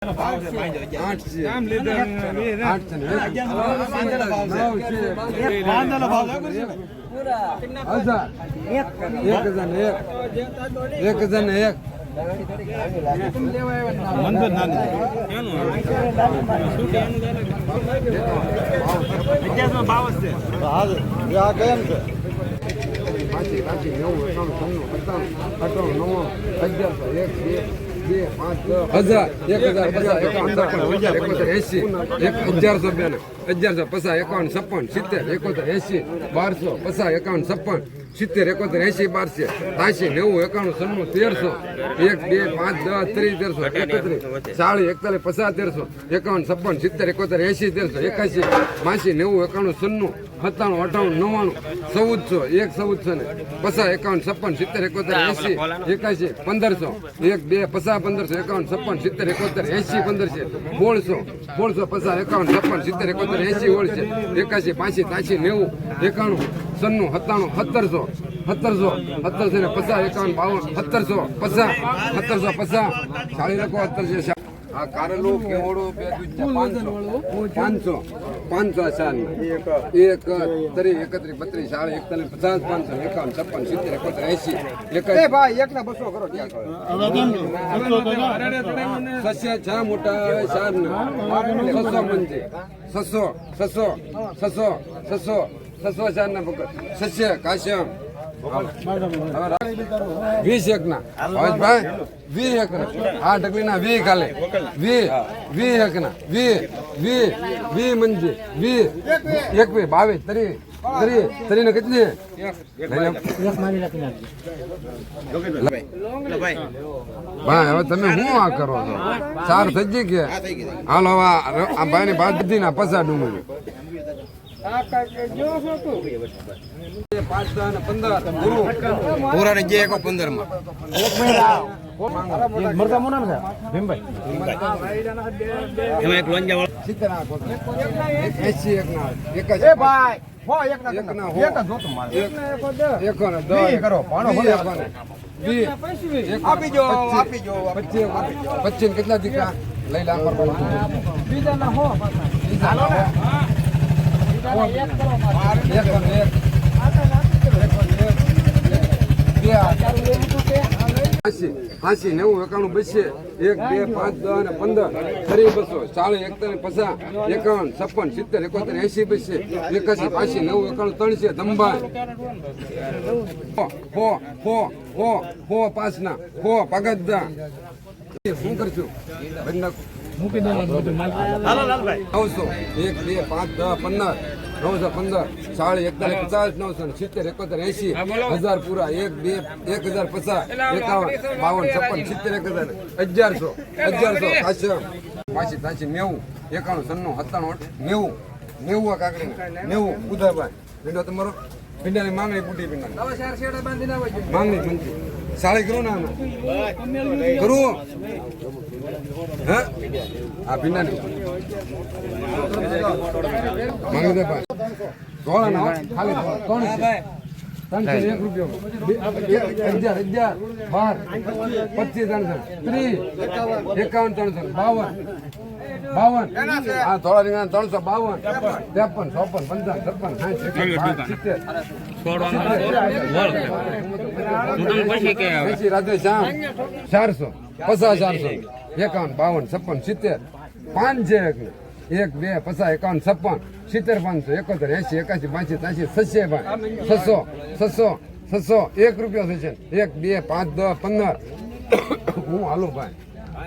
છે છે છે એક હજાર ને એક. એક હજાર ને એક પાંચી પાંચી નેવું એકાણું છન્નું અઠાણું નવ્વાણું અગિયારસો એક બે બે પાંચ હજાર એક હજાર, પચાસ એકાવન એકોતેર એસી એક અગિયારસો બે અગિયારસો, પચાસ, એકાવન, છપ્પન, સિત્તેર, એકોતેર એસી બારસો, પચાસ, એકાવન, છપ્પન સિત્તેર, એકોતેર એસી બારસો ત્યાસી નેવું, એકાણું સન્નું તેરસો, એક, બે, પાંચ, દસ, ત્રીસ, તેરસો, એકત્રીસ ચાલીસ એકતાલીસ, પચાસ, તેરસો, એકાવન, છપ્પન, સિત્તેર, એકોતેર એસી તેરસો એકાસી બાસી, નેવું, એકાણું સન્નું સત્તાણું અઠાણું નવ્વાણું, ચૌદસો, એક, ચૌદસો ને પચાસ, એકાવન, છપ્પન, સિત્તેર, એકોતેર એસી એકાસી પંદરસો, એક, બે, પચાસ, પંદરસો, એકાવન, છપ્પન, સિત્તેર, એકોતેર એસી પંદરસો, સોળસો સોળસો, પચાસ, એકાવન, છપ્પન, સિત્તેર, એકોતેર એસી ઓળશે એકાસી પાંચી ત્યાસી, નેવું, એકાણું સન્નું સત્તાણું સત્તરસો સત્તરસો સત્તરસો ને પચાસ એકાવન બાવન સત્તરસો પચાસ સત્તરસો પચાસ. ચાલી લખો સત્તરસો આ કારેલું કેવડું પાંચસો. પાંચસો. પાંચસો એક. ત્રીસ એકત્રીસ બત્રીસ સાડી એકતાલીસ પચાસ પાંચસો એકાવન છપ્પન સિત્તેર એકોતેર એસી એક ના બસો કરો સસ્ય છ મોટા ચાર ને. છસો મંજી છસો છસો છસો છસો છસો ચાર ના સસ્ય કાશ્યમ વીસ એક ના ભાઈ વી એક આ ના વી કાલે વી વી એક ના વી વી વી મંજી. વી. એક વી બાવીસ ત્રી ત્રી ત્રી ને કેટલી? ભાઈ હવે તમે શું આ કરો છો? સાર થઈ ગઈ કે હાલો આ ભાઈ ની બાદ ના પસાર ડુંગળી પંદરમાં વાળો સિત્તેર ના પચીસ કેટલા દીકરા લઈ લાખ બીજા ના હો. એકો આસી નેવું, એકાણું બસે એક, બે, પાંચ, દસ અને પંદર. ફરી બસો. ચાલીસ એકતાલીસ, પચાસ, એકાવન, છપ્પન, સિત્તેર, એકોતેર એસી બસે એકાસી પાસી નેવું, એકાણું, ત્રણસે દંબાઈ હો હો હો હો હો, પાસના. હો પગદા શું કરશું? બધી નાખો. નવસો. એક બે પાંચ દસ પંદર. નવસો પંદર. સાડી એકતાલીસ પચાસ નવસો સિત્તેર એકોતેર એસી હજાર પૂરા. એક બે એક હજાર પચાસ. એકાવન બાવન છપ્પન સિત્તેર એક હજાર અગિયારસો અગિયારસો પાછળ પાછી પાછી નેવું. એકાણું સન્નું સત્તાણું નેવું. નેવું આ કાકડી નેવું. ઉધારભાઈ ભીંડો તમારો? ભીંડાની માંગણી પૂટી ભીંડા માંગણી મંજી સાડી કરું ને કરું હા? આ ભીંડાની માંગી દે ભાઈ. ધોળા ના. ખાલી કોણ ત્રણસો એક રૂપિયો અગિયાર અગિયાર, બાર, પચીસ ત્રણસો ત્રીસ, એકાવન ત્રણસો બાવન. બાવન. આ ધોળા રીંગણા ત્રણસો બાવન. ત્રેપન ચોપન પંચાવન છપ્પન સાઠ સિત્તેર રાધે શ્યામ ચારસો પચાસ ચારસો. એકાવન બાવન છપ્પન સિત્તેર. પાંચ છે એક. એક બે પચાસ એકાવન છપ્પન. સિત્તેર પાંચસો એકોતેર એસી એકાસી પાંચસી ત્યાસી સસ્ય ભાઈ છસો છસો છસો એક રૂપિયો થશે. એક બે પાંચ દસ પંદર. હું હાલું ભાઈ.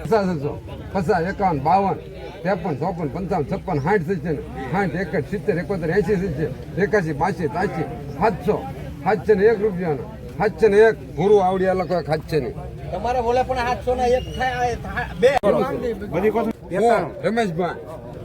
પચાસ છસો પચાસ એકાવન બાવન ત્રેપન ચોપન પંચાવન છપ્પન સાઠ થશે ને. સાઠ એકસઠ સિત્તેર એકોતેર એસી થશે એકાસી બાસી ત્યાસી સાતસો. સાતસો ને એક રૂપિયાનો. સાતસો ને એક. ગુરુ આવડ્યા લોકો સાતસો ની. તમારે બોલે પણ સાતસો ને એક થાય બે. રમેશભાઈ.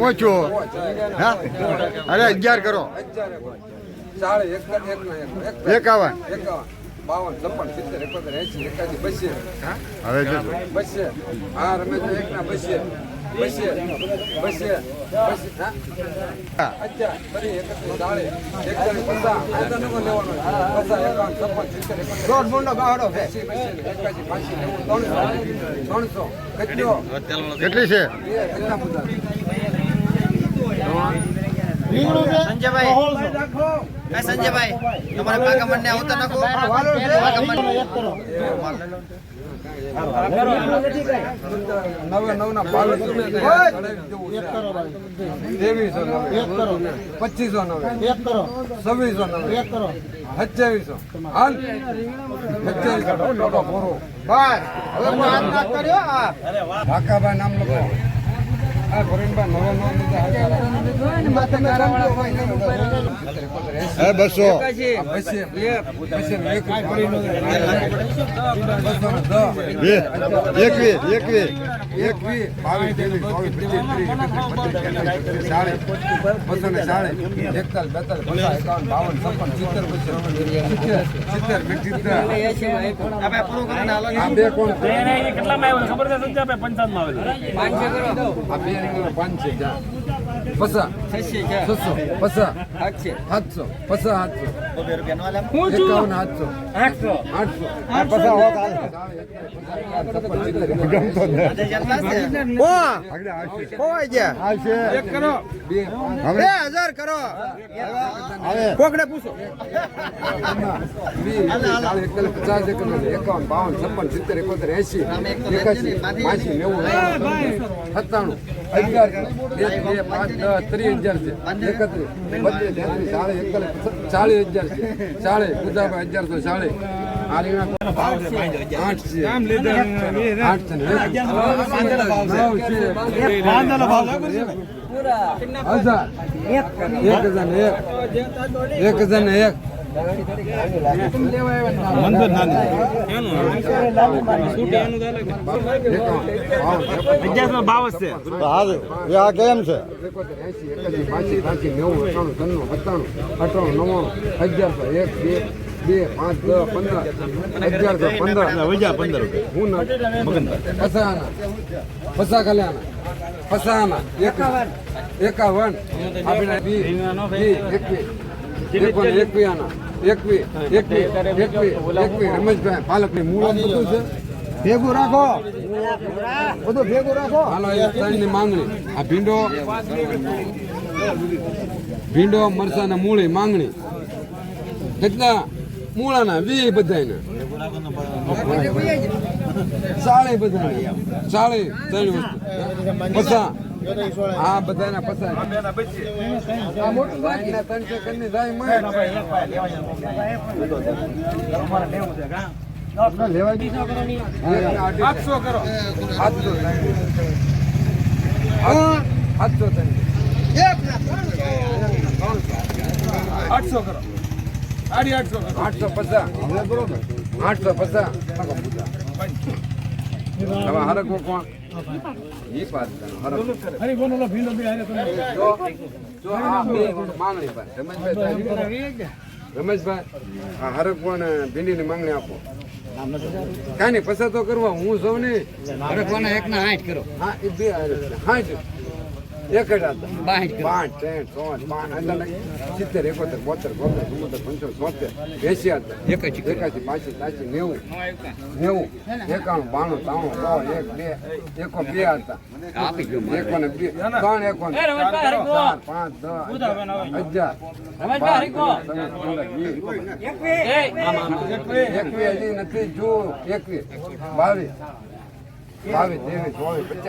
ઓછો. હા? અરે અગિયાર કરો. એકાવન. એકાવન. બાવન છપ્પન સિત્તેર એકોતેર એસી એકાસી બસે બસો હા રમેશભાઈ એક ના બસો બસો બસો બસો હા? અચ્છા ફરી એકત્રીસ ચાળીસ એકતાલીસ પચાસ. આ તો નવો લેવાનો પચાસ એકાવન છપ્પન સિત્તેર દોઢ ગુણનો ગાહડો એસી બસો એકાસી પાંચસી નેવું ત્રણસો ત્રણસો. કેટલો કેટલી છે? કેટલા સંજયભાઈ. સંજયભાઈ તમારે પાકા મને આવતા નાખો ના પચીસો નવે. છવ્વીસો નવે. સત્યાવીસો. હાલ. સત્યાવીસો. ટોટો પૂરો બસ હવે નામ લખો. બસો એકવીસ એકવીસ એકવીસ બાવીસ ત્રેવીસ ચોવીસ પચીસ ત્રીસ એકત્રીસ ચાળીસ બસો ને ચાળીસ એકતાલીસ બેતાલીસ પચાસ એકાવન બાવન છપ્પન સિત્તેર સિત્તેર સિત્તેર સિત્તેર બે કોણ? કેટલામાં આવ્યો? ખબર છે સંજયભાઈ પંચાવનમાં આવેલો. આ બે રીંગણો પાંચ છે પસા છસો પસા સાતસો પસા સાતસો એકાવન સાતસો આઠસો આઠસો પચાસ, એકાવન, બાવન, છપ્પન, સિત્તેર, એકોતેર, એસી એકાસી, નેવું, સત્તાણું, અગિયાર, બે, પાંચ, ત્રીસ હજાર છે. એકત્રીસ, બત્રીસ, તેત્રીસ, ચાલીસ, એકતાલીસ, ચાલીસ હજાર છે. ચાલીસ, બુધાભાઈ અગિયારસો ચાલીસ. એક હજાર. ને એક. એક હજાર ને બાવન છે આ કેમ છે એકોતેર, એકાસી, નેવું, એકાણું, ત્રાણું, સત્તાણું, અઠાણું, નવ્વાણું, અગિયારસો, એક, બે, બે, પાંચ, દસ, પંદર, અગિયારસો, પંદર. હું ના. પસાના. પસા કલ્યાણા. પસાના. એક- એકાવન. વી, વી, એકવી. એકવી આના. એકવી, એકવી, એકવી, એકવી. રમેશભાઈ પાલકની મૂળ બધું છે. ભેગું રાખો. બધું ભેગું રાખો. હાલો એક ત્રણની માંગણી. આ ભીંડો ભીંડો મરસાના મૂળી માંગણી. કેટલા? મૂળાના વી બધાયના. સાળી બધા સાળી ત્રણ વસ્તુ. હા બધાના પસાર. આ મોટું બાકી ત્રણસો કરીને જાય મળે. લેવા આઠસો કરો. સાતસો સાતસો આઠસો કરો. સાડી આઠસો આઠસો પચાસ. આઠસો પચાસ. હવે હરકો કોણ? ઈ પાસ કરો, હરકો. જો આ બે માંગણી રમેશભાઈ. રમેશભાઈ હરક આપો કાંઈ નહીં પસાર તો કરવા હું સૌ ને એક ના આઠ કરો હા એ બે હાઠ એક જ હતા પાંચ ત્રણ ત્રણ પાંચ સિત્તેર એકોતેર બોતેર બોતેર ચુમ્મોતેર પંચોતેર સોતેર એસી હતા એકાસી એકાસી બાસી સાચી નેવું નેવું એકાણું બાણું ત્રાણું સો એક બે એકો બે હતા એકો ને બે ત્રણ એકો ચાર પાંચ દસ હજાર એકવીસ હજી નથી જો એકવીસ બાવીસ. બાવીસ ત્રેવીસ ચોવીસ પચીસ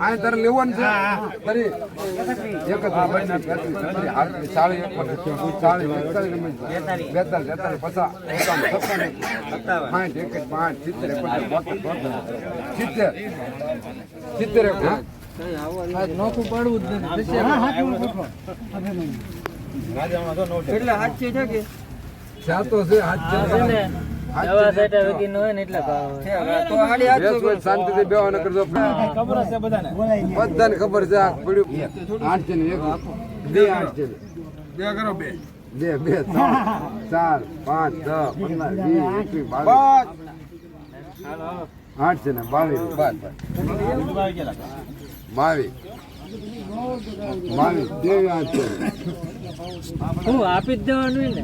આ તારે લેવાનું છે તારી એકત્રીસ બત્રીસ આડત્રીસ ચાલીસ એકોતેર ચાલીસ એકતાલીસ બેતાલીસ તેતાલીસ પચાસ એકાવન છપ્પન સાઠ એકવીસ પાંચ સિત્તેર એકોતેર બોતેર બોતેર સિત્તેર સિત્તેર એકોતેર એટલે સાચી છે કે સાતો છે હાથ છે, શાંતિથી બેહો નકર ખબર બધાને. બધાને ખબર છે પડ્યું. આઠ છે ને એક બે આઠ છે બે કરો બે. બે બે ત્રણ ચાર પાંચ છ પંદર વીસ એકવીસ બાવીસ. આઠ છે ને બાવીસ બાવીસ. બાવીસ તેવી આઠ છે હું આપી જ દેવાનું ને.